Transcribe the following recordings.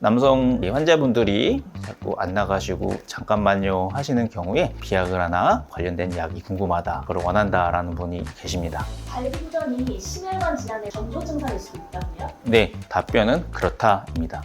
남성 환자분들이 자꾸 안 나가시고 잠깐만요 하시는 경우에 비아그라나 관련된 약이 궁금하다, 그걸 원한다 라는 분이 계십니다. 발기부전이 심혈관 질환의 전조 증상일 수 있다고요? 네, 답변은 그렇다입니다.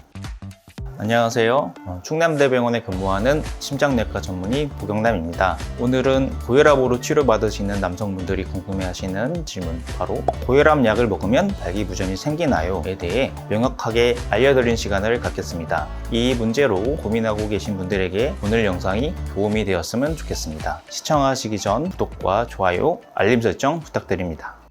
안녕하세요. 어, 충남대병원에 근무하는 심장내과 전문의 보경남입니다. 오늘은 고혈압으로 치료받으시는 남성분들이 궁금해하시는 질문, 바로 고혈압 약을 먹으면 발기부전이 생기나요?에 대해 명확하게 알려드린 시간을 갖겠습니다. 이 문제로 고민하고 계신 분들에게 오늘 영상이 도움이 되었으면 좋겠습니다. 시청하시기 전 구독과 좋아요, 알림 설정 부탁드립니다.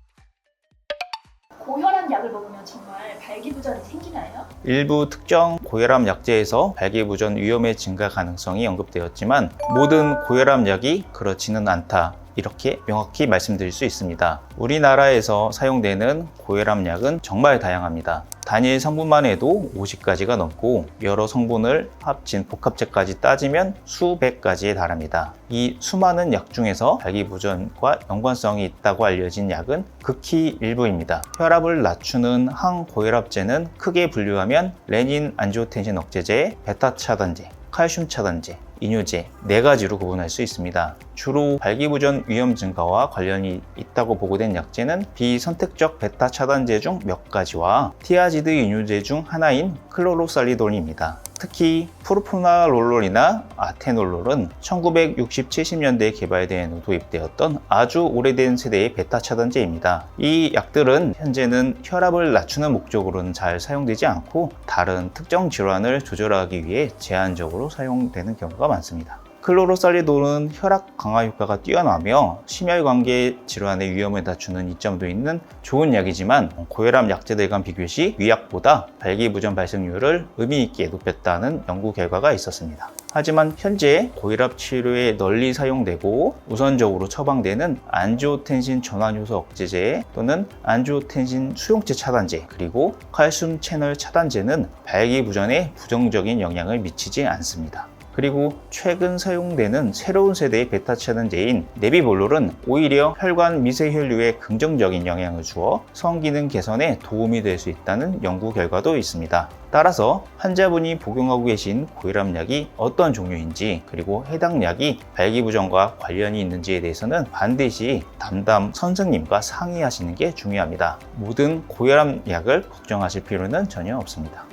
일부 특정 고혈압 약제에서 발기부전 위험의 증가 가능성이 언급되었지만 모든 고혈압 약이 그렇지는 않다. 이렇게 명확히 말씀드릴 수 있습니다. 우리나라에서 사용되는 고혈압 약은 정말 다양합니다. 단일 성분만 해도 50가지가 넘고 여러 성분을 합친 복합제까지 따지면 수백 가지에 달합니다. 이 수많은 약 중에서 발기부전과 연관성이 있다고 알려진 약은 극히 일부입니다. 혈압을 낮추는 항고혈압제는 크게 분류하면 레닌 안지오텐신 억제제, 베타 차단제, 칼슘 차단제, 이뇨제 네 가지로 구분할 수 있습니다. 주로 발기부전 위험 증가와 관련이 있다고 보고된 약제는 비선택적 베타 차단제 중 몇 가지와 티아지드 이뇨제 중 하나인 클로로살리돌입니다. 특히 프로프나롤롤이나 아테놀롤은 1960, 70년대에 개발된 도입되었던 아주 오래된 세대의 베타 차단제입니다. 이 약들은 현재는 혈압을 낮추는 목적으로는 잘 사용되지 않고 다른 특정 질환을 조절하기 위해 제한적으로 사용되는 경우가 많습니다. 클로로살리돌은 혈압 강화 효과가 뛰어나며 심혈관계 질환의 위험을 낮추는 이점도 있는 좋은 약이지만 고혈압 약제들 간 비교 시 위약보다 발기부전 발생률을 의미 있게 높였다는 연구 결과가 있었습니다. 하지만 현재 고혈압 치료에 널리 사용되고 우선적으로 처방되는 안지오텐신 전환효소 억제제 또는 안지오텐신 수용체 차단제 그리고 칼슘 채널 차단제는 발기부전에 부정적인 영향을 미치지 않습니다. 그리고 최근 사용되는 새로운 세대의 베타 차단제인 네비볼롤은 오히려 혈관 미세혈류에 긍정적인 영향을 주어 성기능 개선에 도움이 될 수 있다는 연구 결과도 있습니다. 따라서 환자분이 복용하고 계신 고혈압 약이 어떤 종류인지 그리고 해당 약이 발기부전과 관련이 있는지에 대해서는 반드시 담당 선생님과 상의하시는 게 중요합니다. 모든 고혈압 약을 걱정하실 필요는 전혀 없습니다.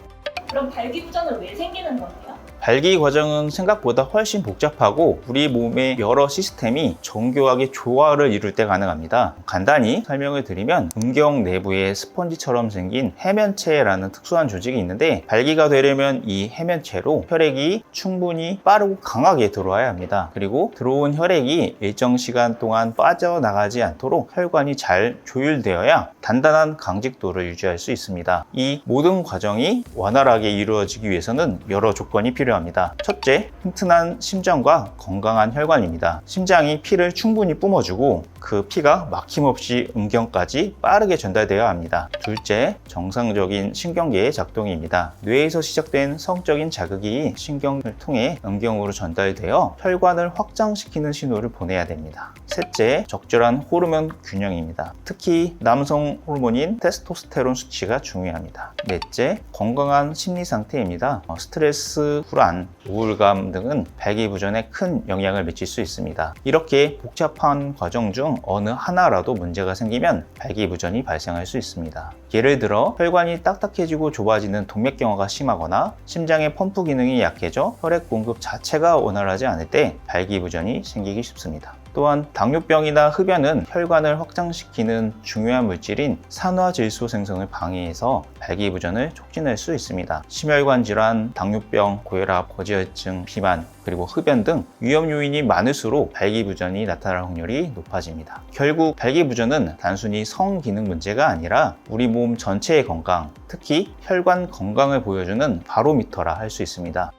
그럼 발기부전은 왜 생기는 거예요? 발기 과정은 생각보다 훨씬 복잡하고 우리 몸의 여러 시스템이 정교하게 조화를 이룰 때 가능합니다. 간단히 설명을 드리면 음경 내부에 스펀지처럼 생긴 해면체라는 특수한 조직이 있는데 발기가 되려면 이 해면체로 혈액이 충분히 빠르고 강하게 들어와야 합니다. 그리고 들어온 혈액이 일정 시간 동안 빠져나가지 않도록 혈관이 잘 조율되어야 단단한 강직도를 유지할 수 있습니다. 이 모든 과정이 원활하게 이루어지기 위해서는 여러 조건이 필요합니다. 첫째, 튼튼한 심장과 건강한 혈관입니다. 심장이 피를 충분히 뿜어주고 그 피가 막힘없이 음경까지 빠르게 전달되어야 합니다. 둘째, 정상적인 신경계의 작동입니다. 뇌에서 시작된 성적인 자극이 신경을 통해 음경으로 전달되어 혈관을 확장시키는 신호를 보내야 됩니다. 셋째, 적절한 호르몬 균형입니다. 특히 남성 호르몬인 테스토스테론 수치가 중요합니다. 넷째, 건강한 심리 상태입니다. 어, 스트레스, 불안, 우울감 등은 발기부전에 큰 영향을 미칠 수 있습니다. 이렇게 복잡한 과정 중 어느 하나라도 문제가 생기면 발기부전이 발생할 수 있습니다. 예를 들어 혈관이 딱딱해지고 좁아지는 동맥경화가 심하거나 심장의 펌프 기능이 약해져 혈액 공급 자체가 원활하지 않을 때 발기부전이 생기기 쉽습니다. 또한 당뇨병이나 흡연은 혈관을 확장시키는 중요한 물질인 산화질소 생성을 방해해서 발기부전을 촉진할 수 있습니다. 심혈관 질환, 당뇨병, 고혈압, 고지혈증, 비만, 그리고 흡연 등 위험 요인이 많을수록 발기부전이 나타날 확률이 높아집니다. 결국 발기부전은 단순히 성 기능 문제가 아니라 우리 몸 전체의 건강, 특히 혈관 건강을 보여주는 바로미터라 할 수 있습니다.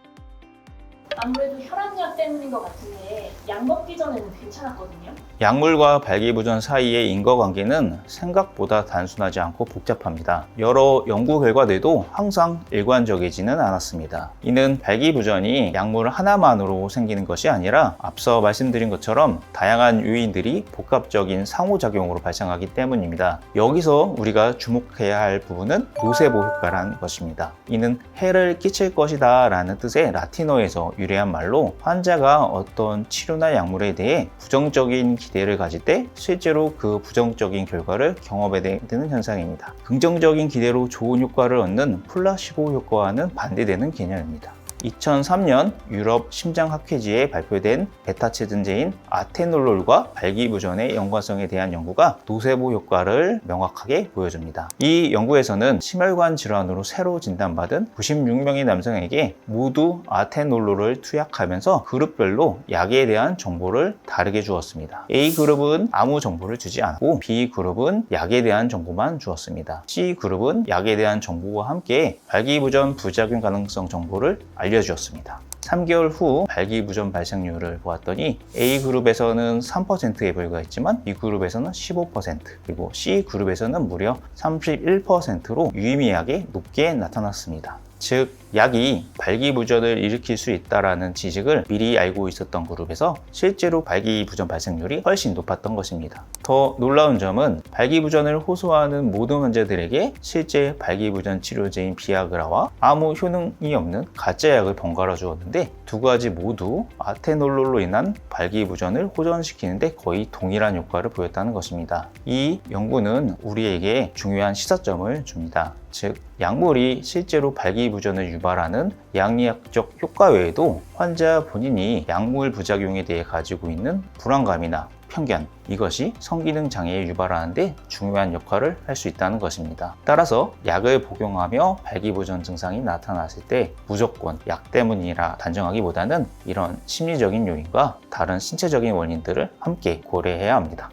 아무래도 혈압약 때문인 것 같은데 약 먹기 전에는 괜찮았거든요. 약물과 발기부전 사이의 인과관계는 생각보다 단순하지 않고 복잡합니다. 여러 연구 결과들도 항상 일관적이지는 않았습니다. 이는 발기부전이 약물 하나만으로 생기는 것이 아니라 앞서 말씀드린 것처럼 다양한 요인들이 복합적인 상호작용으로 발생하기 때문입니다. 여기서 우리가 주목해야 할 부분은 노세보 효과라는 것입니다. 이는 해를 끼칠 것이다 라는 뜻의 라틴어에서 유래 한 말로 환자가 어떤 치료나 약물에 대해 부정적인 기대를 가질 때 실제로 그 부정적인 결과를 경험하게 되는 현상입니다. 긍정적인 기대로 좋은 효과를 얻는 플라시보 효과와는 반대되는 개념입니다. 2003년 유럽 심장학회지에 발표된 베타 체든제인 아테놀롤과 발기부전의 연관성에 대한 연구가 노세보 효과를 명확하게 보여줍니다. 이 연구에서는 심혈관 질환으로 새로 진단받은 96명의 남성에게 모두 아테놀롤을 투약하면서 그룹별로 약에 대한 정보를 다르게 주었습니다. A그룹은 아무 정보를 주지 않고 B그룹은 약에 대한 정보만 주었습니다. C그룹은 약에 대한 정보와 함께 발기부전 부작용 가능성 정보를 알려주었습니다. 3개월 후 발기부전 발생률을 보았더니 A그룹에서는 3%에 불과했지만 B그룹에서는 15% 그리고 C그룹에서는 무려 31%로 유의미하게 높게 나타났습니다. 즉 약이 발기부전을 일으킬 수 있다라는 지식을 미리 알고 있었던 그룹에서 실제로 발기부전 발생률이 훨씬 높았던 것입니다. 더 놀라운 점은 발기부전을 호소하는 모든 환자들에게 실제 발기부전 치료제인 비아그라와 아무 효능이 없는 가짜 약을 번갈아 주었는데 두 가지 모두 아테놀롤로 인한 발기부전을 호전시키는데 거의 동일한 효과를 보였다는 것입니다. 이 연구는 우리에게 중요한 시사점을 줍니다. 즉 약물이 실제로 발기부전을 유발하는 양리학적 효과 외에도 환자 본인이 약물 부작용에 대해 가지고 있는 불안감이나 편견 이것이 성기능 장애에 유발하는데 중요한 역할을 할 수 있다는 것입니다. 따라서 약을 복용하며 발기부전 증상이 나타났을 때 무조건 약 때문이라 단정하기보다는 이런 심리적인 요인과 다른 신체적인 원인들을 함께 고려해야 합니다.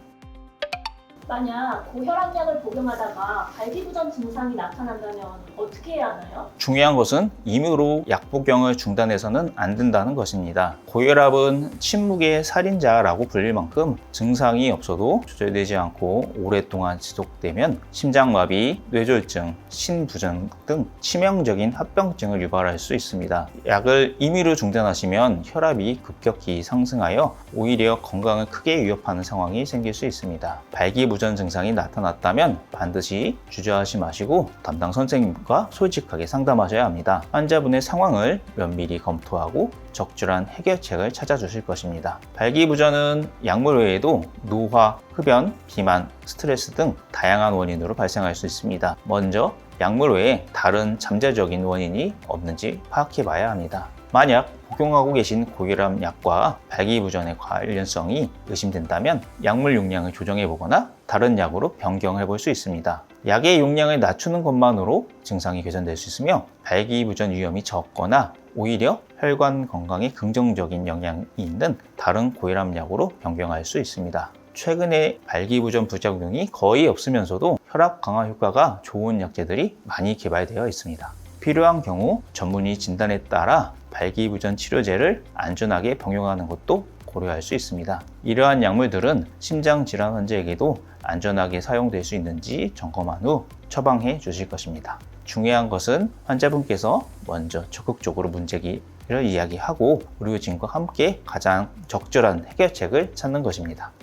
만약 고혈압약을 복용하다가 발기부전 증상이 나타난다면 어떻게 해야 하나요? 중요한 것은 임의로 약 복용을 중단해서는 안 된다는 것입니다. 고혈압은 침묵의 살인자라고 불릴 만큼 증상이 없어도 조절되지 않고 오랫동안 지속되면 심장마비, 뇌졸중, 신부전 등 치명적인 합병증을 유발할 수 있습니다. 약을 임의로 중단하시면 혈압이 급격히 상승하여 오히려 건강을 크게 위협하는 상황이 생길 수 있습니다. 발기부전 증상이 나타났다면 반드시 주저하지 마시고 담당 선생님과 솔직하게 상담하셔야 합니다. 환자분의 상황을 면밀히 검토하고 적절한 해결책을 찾아주실 것입니다. 발기부전은 약물 외에도 노화, 흡연, 비만, 스트레스 등 다양한 원인으로 발생할 수 있습니다. 먼저 약물 외에 다른 잠재적인 원인이 없는지 파악해 봐야 합니다. 만약 복용하고 계신 고혈압 약과 발기부전의 관련성이 의심된다면 약물 용량을 조정해 보거나 다른 약으로 변경해 볼 수 있습니다. 약의 용량을 낮추는 것만으로 증상이 개선될 수 있으며 발기부전 위험이 적거나 오히려 혈관 건강에 긍정적인 영향이 있는 다른 고혈압 약으로 변경할 수 있습니다. 최근에 발기부전 부작용이 거의 없으면서도 혈압 강화 효과가 좋은 약제들이 많이 개발되어 있습니다. 필요한 경우 전문의 진단에 따라 발기부전 치료제를 안전하게 병용하는 것도 고려할 수 있습니다. 이러한 약물들은 심장 질환 환자에게도 안전하게 사용될 수 있는지 점검한 후 처방해 주실 것입니다. 중요한 것은 환자분께서 먼저 적극적으로 문제기 를 이야기하고 의료진과 함께 가장 적절한 해결책을 찾는 것입니다.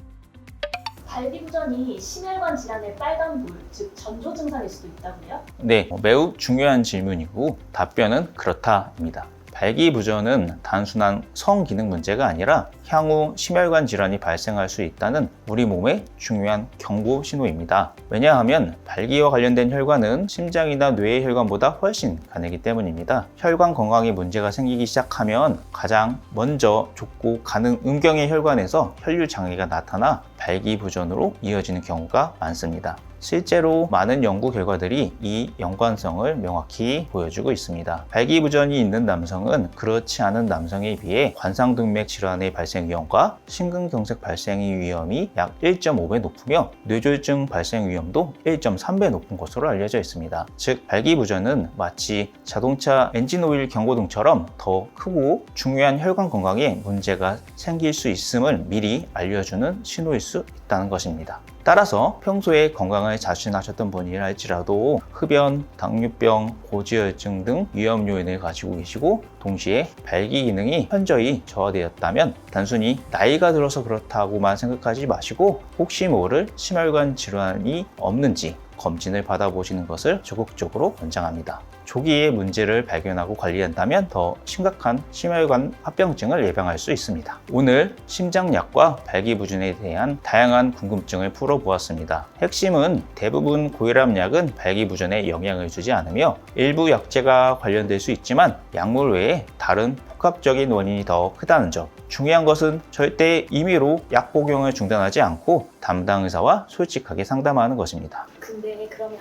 발기부전이 심혈관 질환의 빨간불, 즉 전조 증상일 수도 있다고요? 네, 어, 매우 중요한 질문이고 답변은 그렇다입니다. 발기부전은 단순한 성기능 문제가 아니라 향후 심혈관 질환이 발생할 수 있다는 우리 몸의 중요한 경고 신호입니다. 왜냐하면 발기와 관련된 혈관은 심장이나 뇌의 혈관보다 훨씬 가늘기 때문입니다. 혈관 건강에 문제가 생기기 시작하면 가장 먼저 좁고 가는 음경의 혈관에서 혈류 장애가 나타나 발기부전으로 이어지는 경우가 많습니다. 실제로 많은 연구 결과들이 이 연관성을 명확히 보여주고 있습니다. 발기부전이 있는 남성은 그렇지 않은 남성에 비해 관상동맥 질환의 발생 위험과 심근경색 발생 위험이 약 1.5배 높으며 뇌졸중 발생 위험도 1.3배 높은 것으로 알려져 있습니다. 즉 발기부전은 마치 자동차 엔진오일 경고등처럼 더 크고 중요한 혈관 건강에 문제가 생길 수 있음을 미리 알려주는 신호일 수 있다는 것입니다. 따라서 평소에 건강을 자신하셨던 분이랄지라도 흡연, 당뇨병, 고지혈증 등 위험 요인을 가지고 계시고 동시에 발기 기능이 현저히 저하되었다면 단순히 나이가 들어서 그렇다고만 생각하지 마시고 혹시 모를 심혈관 질환이 없는지 검진을 받아보시는 것을 적극적으로 권장합니다. 조기에 문제를 발견하고 관리한다면 더 심각한 심혈관 합병증을 예방할 수 있습니다. 오늘 심장약과 발기부전에 대한 다양한 궁금증을 풀어보았습니다. 핵심은 대부분 고혈압 약은 발기부전에 영향을 주지 않으며 일부 약제가 관련될 수 있지만 약물 외에 다른 복합적인 원인이 더 크다는 점. 중요한 것은 절대 임의로 약 복용을 중단하지 않고 담당 의사와 솔직하게 상담하는 것입니다. 근데 그러면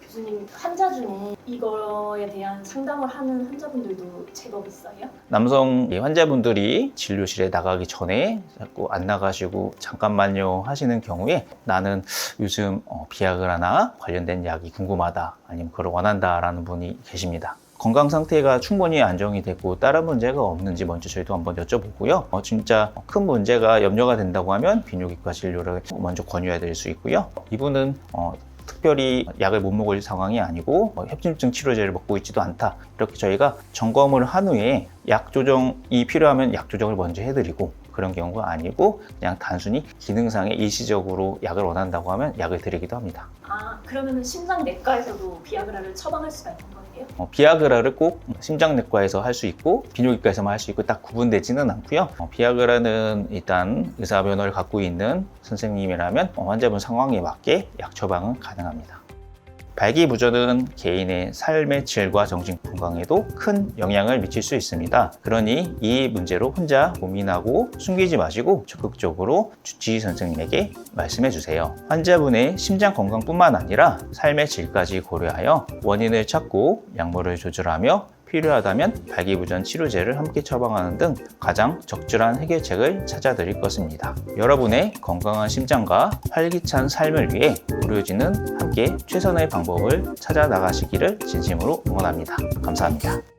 교수님 환자 중에 이거에 대한 상담을 하는 환자분들도 제법 있어요? 남성 환자분들이 진료실에 나가기 전에 자꾸 안 나가시고 잠깐만요 하시는 경우에 나는 요즘 어, 비아그라나 관련된 약이 궁금하다 아니면 그걸 원한다라는 분이 계십니다. 건강 상태가 충분히 안정이 되고 다른 문제가 없는지 먼저 저희도 한번 여쭤보고요. 어, 진짜 큰 문제가 염려가 된다고 하면 비뇨기과 진료를 먼저 권유해 드릴 수 있고요. 이분은 어, 특별히 약을 못 먹을 상황이 아니고 뭐 협심증 치료제를 먹고 있지도 않다. 이렇게 저희가 점검을 한 후에 약 조정이 필요하면 약 조정을 먼저 해드리고 그런 경우가 아니고 그냥 단순히 기능상의 일시적으로 약을 원한다고 하면 약을 드리기도 합니다. 아 그러면 심장내과에서도 비아그라를 처방할 수가 있는 거예 요? 어, 비아그라를 꼭 심장내과에서 할 수 있고 비뇨기과에서만 할 수 있고 딱 구분되지는 않고요. 어, 비아그라는 일단 의사 면허를 갖고 있는 선생님이라면 어, 환자분 상황에 맞게 약 처방은 가능합니다. 발기부전은 개인의 삶의 질과 정신 건강에도 큰 영향을 미칠 수 있습니다. 그러니 이 문제로 혼자 고민하고 숨기지 마시고 적극적으로 주치의 선생님에게 말씀해 주세요. 환자분의 심장 건강뿐만 아니라 삶의 질까지 고려하여 원인을 찾고 약물을 조절하며 필요하다면 발기부전 치료제를 함께 처방하는 등 가장 적절한 해결책을 찾아드릴 것입니다. 여러분의 건강한 심장과 활기찬 삶을 위해 의료진은 함께 최선의 방법을 찾아 나가시기를 진심으로 응원합니다. 감사합니다.